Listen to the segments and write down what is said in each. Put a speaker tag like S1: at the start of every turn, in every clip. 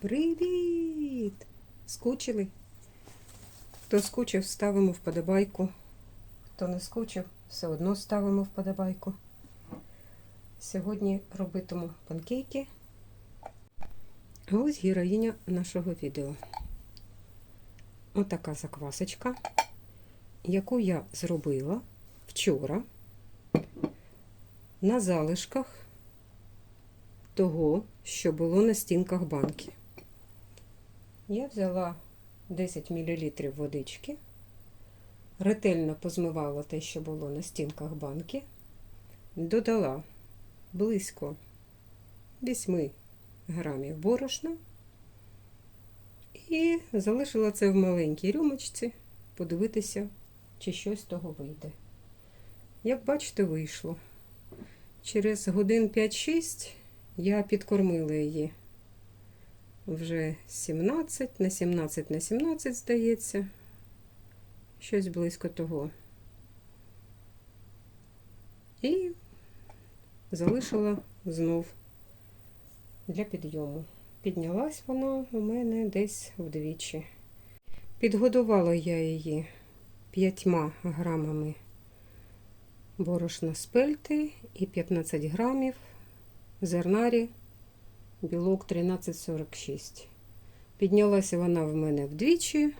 S1: Привіт! Скучили? Хто скучив, ставимо вподобайку. Хто не скучив, все одно ставимо вподобайку. Сьогодні робитиму панкейки. А ось героїня нашого відео. Отака заквасочка, яку я зробила вчора на залишках того, що було на стінках банки. Я взяла 10 мл водички, ретельно позмивала те, що було на стінках банки, додала близько 8 грамів борошна і залишила це в маленькій рюмочці, подивитися, чи щось з того вийде. Як бачите, вийшло. Через годин 5-6 я підкормила її вже 17 на 17 на 17, здається, щось близько того. І залишила знов для підйому. Піднялась вона у мене десь вдвічі. Підгодувала я її 5 грамами борошна спельти і 15 грамів зернарі білок 1346. Піднялася вона в мене вдвічі,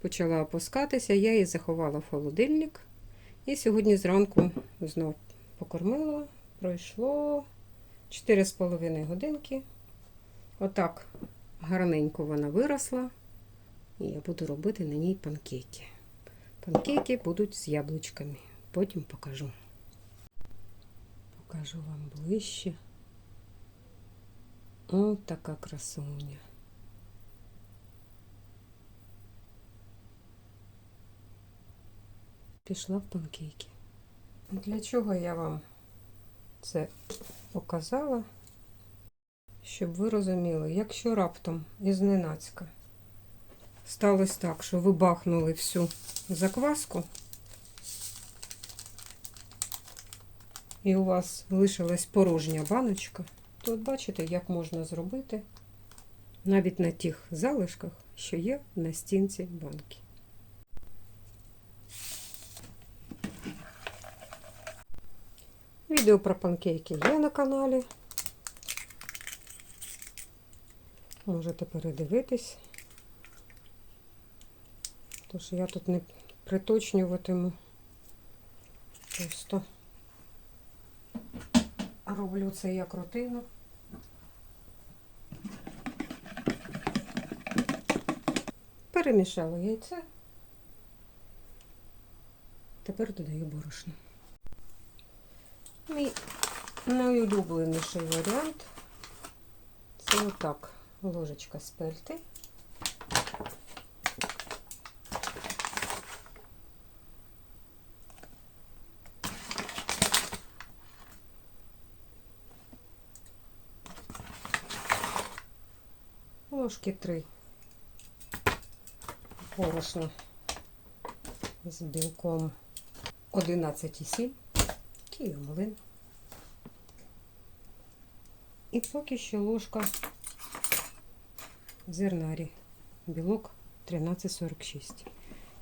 S1: почала опускатися, я її заховала в холодильник. І сьогодні зранку знов покормила. Пройшло 4,5 годинки. Отак гарненько вона виросла. І я буду робити на ній панкейки. Панкейки будуть з яблучками. Потім покажу. Покажу вам ближче. Ось така красуня. Пішла в панкейки. Для чого я вам це показала? Щоб ви розуміли, якщо раптом із ненацька сталося так, що ви бахнули всю закваску, і у вас лишилась порожня баночка, то от бачите, як можна зробити навіть на тих залишках, що є на стінці банки. Відео про панкейки є на каналі. Можете передивитись. Тож я тут не приточнюватиму. Просто роблю це як рутину. Перемішала яйце. Тепер додаю борошно. Мій найулюбленіший варіант це отак. Ложечка спельти. Ложки 3 борошна з білком 11,7 київмлин. І поки що ложка зернарі, білок 13,46.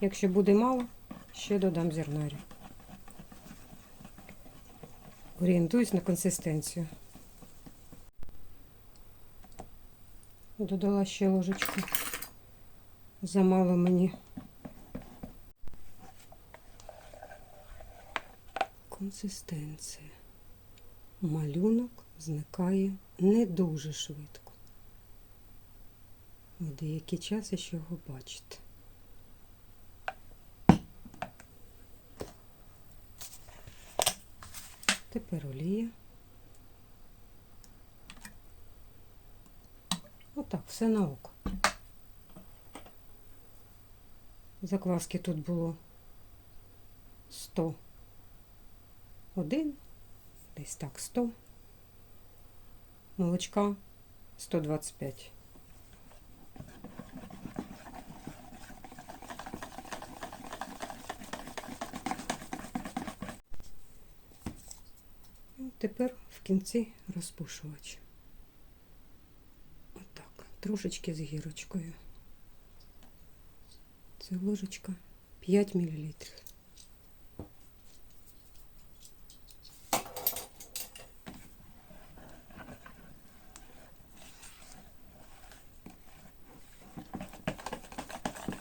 S1: Якщо буде мало, ще додам зернарі. Орієнтуюсь на консистенцію. Додала ще ложечку. Замало мені. Консистенція. Малюнок зникає не дуже швидко. Ви деякий час ще його бачите. Тепер олія. Отак, все на око. Закваски тут було 101, десь так 100. Молочка 125. Тепер в кінці розпушувач. Трошечки з гірочкою. Це ложечка 5 мл.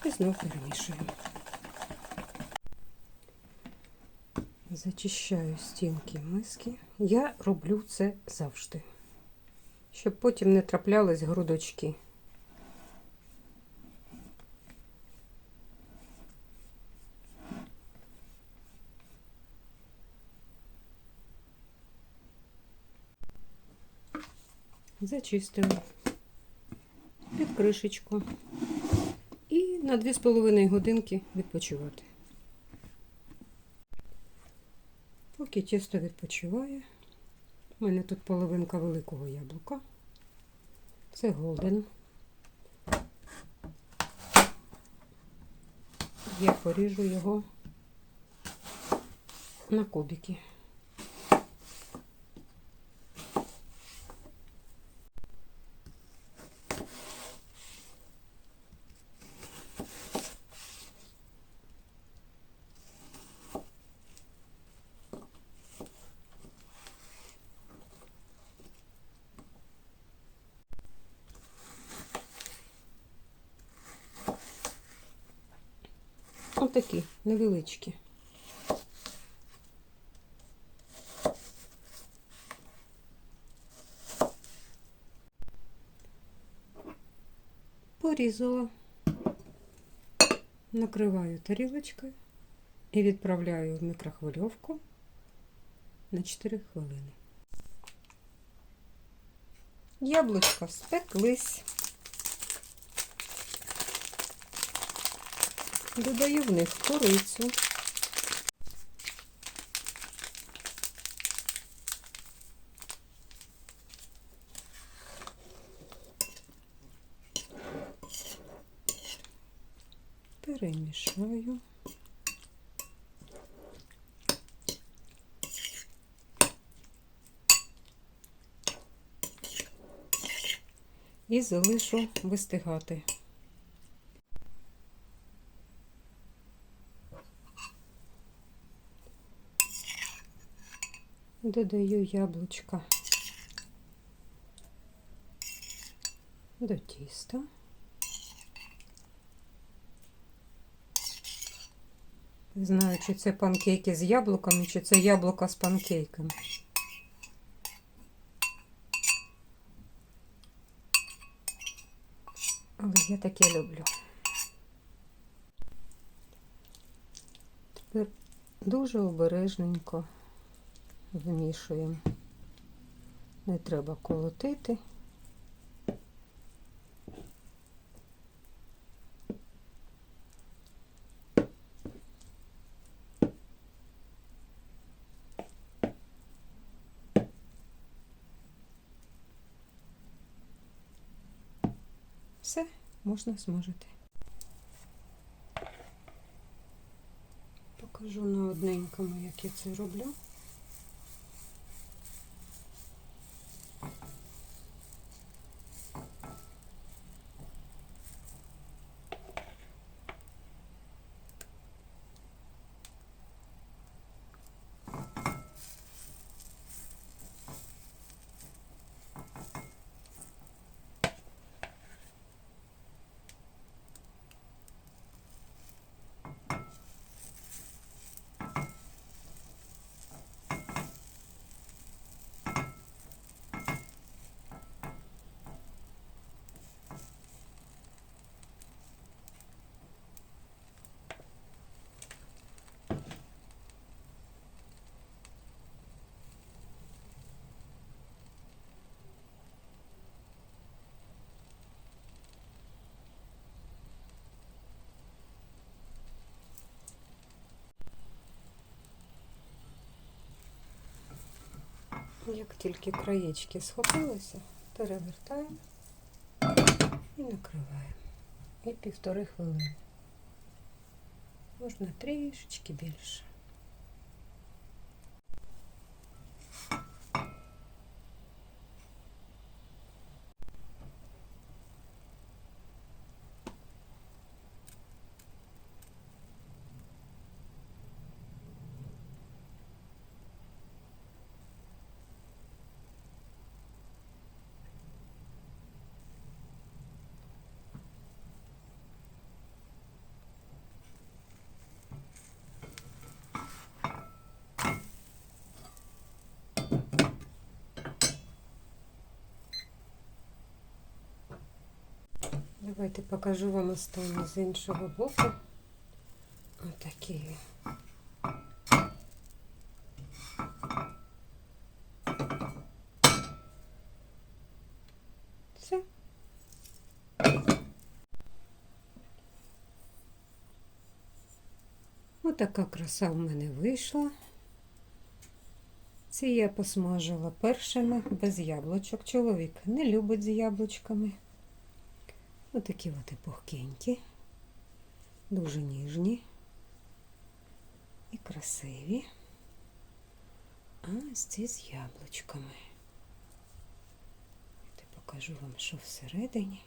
S1: І знов перемішуємо. Зачищаю стінки миски. Я роблю це завжди, щоб потім не траплялись грудочки. Зачистила під кришечку і на 2,5 годинки відпочивати. Поки тісто відпочиває, у мене тут половинка великого яблука. Це голден. Я поріжу його на кубики. Отакі невеличкі. Порізала, накриваю тарілочкою і відправляю в мікрохвильовку на 4 хвилини. Яблучка спеклись. Додаю в них корицю. Перемішаю. І залишу вистигати. Додаю яблучка до тіста. Не знаю, чи це панкейки з яблуками, чи це яблука з панкейками. Але я таке люблю. Тепер дуже обережненько вмішуємо. Не треба колотити. Все, можна смажити. Покажу на одненькому, як я це роблю. Як тільки краєчки схопилися, перевертаємо і накриваємо. І півтори хвилини. Можна трішечки більше. Давайте покажу вам останній з іншого боку. Отакий він. Все. Отака краса в мене вийшла. Ці я посмажила першими без яблучок. Чоловік не любить з яблучками. Отакі от і пухкенькі, дуже ніжні і красиві. А ось ці з яблучками. Я покажу вам, що всередині.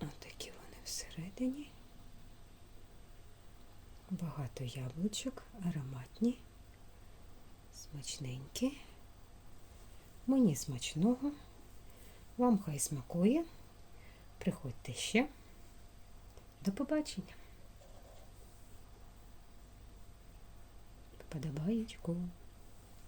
S1: Отакі вони всередині. Багато яблучок, ароматні, смачненькі. Мені смачного. Вам хай смакує. Приходьте ще. До побачення. Подобаєчку.